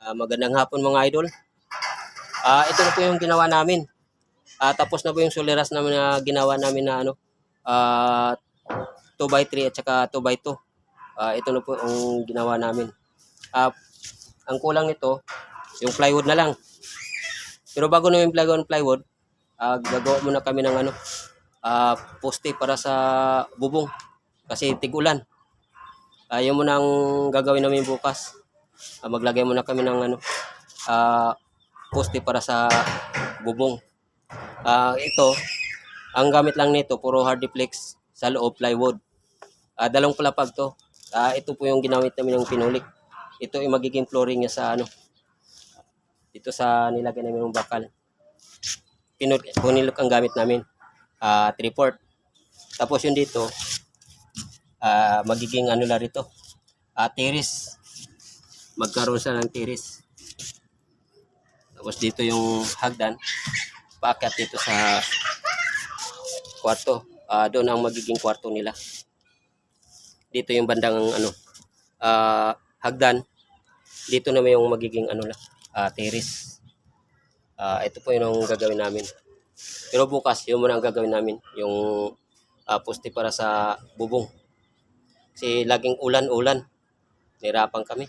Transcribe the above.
Ah, magandang hapon mga idol. Ah, ito na po yung ginawa namin. Ah, tapos na po yung suliras namin na ginawa namin na ano, ah 2x3 at saka 2x2. Ah, ito na po ang ginawa namin. Ah, ang kulang nito, yung plywood na lang. Pero bago namin plywood plywood, ah, gagawa muna kami ng ano, ah, poste para sa bubong. Kasi tigulan. Ah, yun muna ang gagawin namin bukas. Ah, maglagay muna kami ng ano, ah, poste para sa bubong. Ah, ito, ang gamit lang nito, puro hardiplex sa loob, plywood. Ah, dalawang palapag to. Ah, ito po yung ginamit namin yung pinulik. Ito yung magiging flooring niya sa ano, dito sa nilagay namin yung bakal. Punilok ang gamit namin. Ah, 3 Tapos yung dito, ah, magiging ano na rito, ah, terrace. Magkaroon siya ng terrace. Tapos dito yung hagdan, paakyat dito sa kwarto. Ah, doon ang magiging kwarto nila. Dito yung bandang ano, ah, hagdan. Dito naman yung magiging ano na, ah, terrace. Ah, ito po yung gagawin namin. Pero bukas, yun muna ang gagawin namin. Yung ah, poste para sa bubong. Kasi laging ulan-ulan. Nahirapan kami.